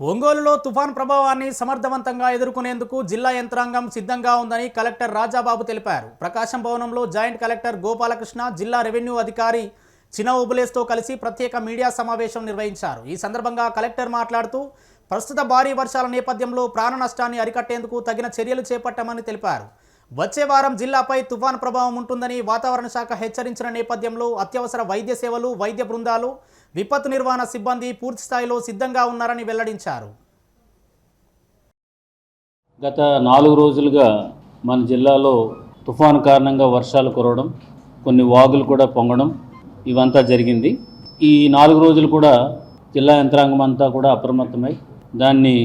ఒంగోలులో తుఫాన్ ప్రభావాన్ని సమర్థవంతంగా ఎదుర్కొనేందుకు జిల్లా యంత్రాంగం సిద్ధంగా ఉందని కలెక్టర్ రాజాబాబు తెలిపారు. ప్రకాశం భవనంలో జాయింట్ కలెక్టర్ గోపాలకృష్ణ జిల్లా రెవెన్యూ అధికారి చిన ఉబులేస్తో కలిసి ప్రత్యేక మీడియా సమావేశం నిర్వహించారు. ఈ సందర్భంగా కలెక్టర్ మాట్లాడుతూ ప్రస్తుత భారీ వర్షాల నేపథ్యంలో ప్రాణ నష్టాన్ని అరికట్టేందుకు తగిన చర్యలు చేపట్టామని తెలిపారు. వచ్చే వారం జిల్లాపై తుఫాన్ ప్రభావం ఉంటుందని వాతావరణ శాఖ హెచ్చరించిన నేపథ్యంలో అత్యవసర వైద్య సేవలు వైద్య బృందాలు విపత్తు నిర్వహణ సిబ్బంది పూర్తి స్థాయిలో సిద్ధంగా ఉన్నారని వెల్లడించారు. గత నాలుగు రోజులుగా మన జిల్లాలో తుఫాను కారణంగా వర్షాలు కురవడం కొన్ని వాగులు కూడా పొంగడం ఇవంతా జరిగింది. ఈ నాలుగు రోజులు కూడా జిల్లా యంత్రాంగం అంతా కూడా అప్రమత్తమై దాన్ని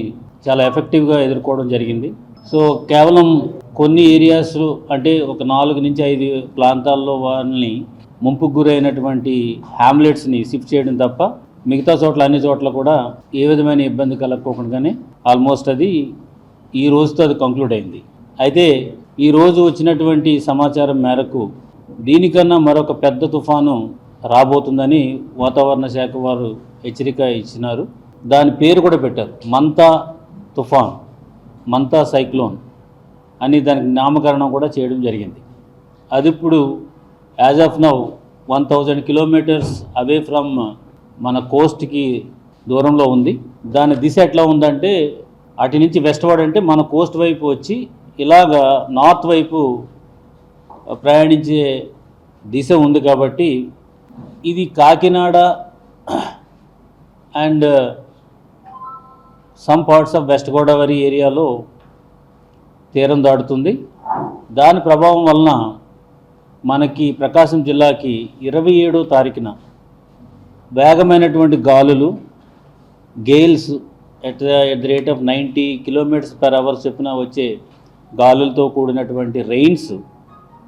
చాలా ఎఫెక్టివ్గా ఎదుర్కోవడం జరిగింది. సో కేవలం కొన్ని ఏరియాస్లో అంటే ఒక నాలుగు నుంచి ఐదు ప్రాంతాల్లో వాళ్ళని ముంపుకు గురైనటువంటి హ్యామ్లెట్స్ని షిఫ్ట్ చేయడం తప్ప మిగతా చోట్ల అన్ని చోట్ల కూడా ఏ విధమైన ఇబ్బంది కలగకోకుండానే ఆల్మోస్ట్ అది ఈ రోజుతో అది కంక్లూడ్ అయింది. అయితే ఈ రోజు వచ్చినటువంటి సమాచారం మేరకు దీనికన్నా మరొక పెద్ద తుఫాను రాబోతుందని వాతావరణ శాఖ వారు హెచ్చరిక ఇచ్చినారు. దాని పేరు కూడా పెట్టారు. మంతా తుఫాన్ మంతా సైక్లోన్. అని దానికి నామకరణం కూడా చేయడం జరిగింది. అది ఇప్పుడు as of now one thousand kilometres away from మన కోస్ట్కి దూరంలో ఉంది. దాని దిశ ఎట్లా ఉందంటే అటు నుంచి వెస్ట్వర్డ్ అంటే మన కోస్ట్ వైపు వచ్చి ఇలాగా నార్త్ వైపు ప్రయాణించే దిశ ఉంది కాబట్టి ఇది Kakinada and some parts of west Godavari ఏరియాలో తీరం దాటుతుంది. దాని ప్రభావం వలన మనకి ప్రకాశం జిల్లాకి ఇరవై ఏడో తారీఖున వేగమైనటువంటి గాలులు gales at the at the rate of ninety kilometres per hour చొప్పున వచ్చే గాలులతో కూడినటువంటి రెయిన్స్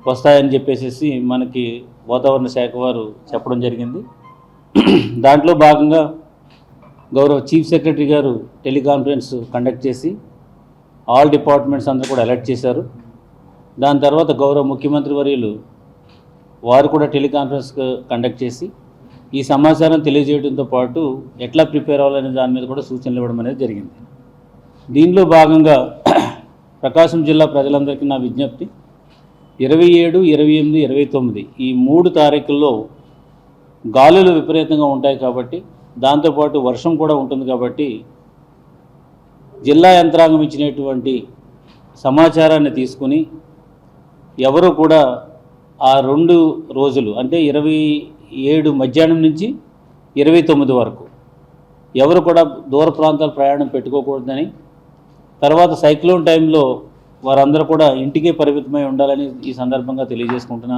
వస్తాయని చెప్పేసి మనకి వాతావరణ శాఖ వారు చెప్పడం జరిగింది. దాంట్లో భాగంగా గౌరవ చీఫ్ సెక్రటరీ గారు టెలికాన్ఫరెన్స్ కండక్ట్ చేసి ఆల్ డిపార్ట్మెంట్స్ అందరూ కూడా అలర్ట్ చేశారు. దాని తర్వాత గౌరవ ముఖ్యమంత్రి వర్యులు వారు కూడా టెలికాన్ఫరెన్స్ కండక్ట్ చేసి ఈ సమాచారం తెలియజేయడంతో పాటు ఎట్లా ప్రిపేర్ అవ్వాలనే దాని మీద కూడా సూచనలు ఇవ్వడం అనేది జరిగింది. దీనిలో భాగంగా ప్రకాశం జిల్లా ప్రజలందరికీ నా విజ్ఞప్తి. ఇరవై ఏడు ఇరవై ఎనిమిది ఇరవై తొమ్మిది ఈ మూడు తారీఖుల్లో గాలులు విపరీతంగా ఉంటాయి కాబట్టి దాంతోపాటు వర్షం కూడా ఉంటుంది కాబట్టి జిల్లా యంత్రాంగం ఇచ్చినటువంటి సమాచారాన్ని తీసుకుని ఎవరు కూడా ఆ రెండు రోజులు అంటే ఇరవై ఏడు మధ్యాహ్నం నుంచి ఇరవై తొమ్మిది వరకు ఎవరు కూడా దూర ప్రాంతాల ప్రయాణం పెట్టుకోకూడదని తర్వాత సైక్లోన్ టైంలో వారందరూ కూడా ఇంటికే పరిమితమై ఉండాలని ఈ సందర్భంగా తెలియజేసుకుంటున్నాను.